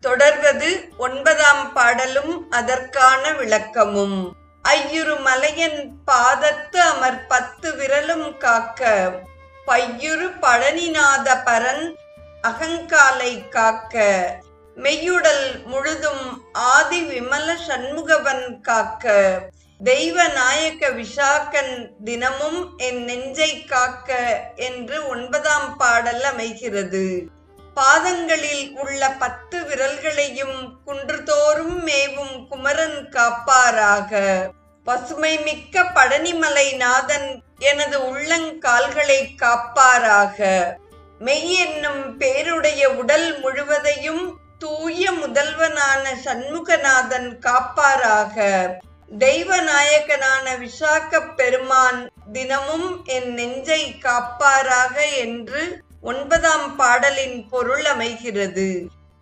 தொடர்வது ஒன்பதாம் பாடலும் அதற்கான விளக்கமும். ஐயுறு மலையன் பாதத்து அமர் பத்து விரலும் காக்க பையுறு பழனிநாத பரன் அகங்காலை காக்க. மெய்யுடல் முழுதும் ஆதி விமல சண்முகவன் காக்க. தெய்வ நாயக்க விஷாக்கன் தினமும் என் நெஞ்சை காக்க என்று ஒன்பதாம் பாடல் அமைகிறது. பாதங்களில் உள்ள பத்து விரல்களையும் குன்றுதோறும் மேவும் குமரன் காப்பாராக. பசுமை மிக்க பழனிமலை நாதன் எனது உள்ளங்கால்களை காப்பாராக. மெய் என்னும் பேருடைய உடல் முழுவதையும் தூய முதல்வனான சண்முகநாதன் காப்பாராக. தெய்வநாயகனான விசாக்க பெருமான் தினமும் என் நெஞ்சை காப்பாராக என்று ஒன்பதாம் பாடலின் பொருள் அமைகிறது.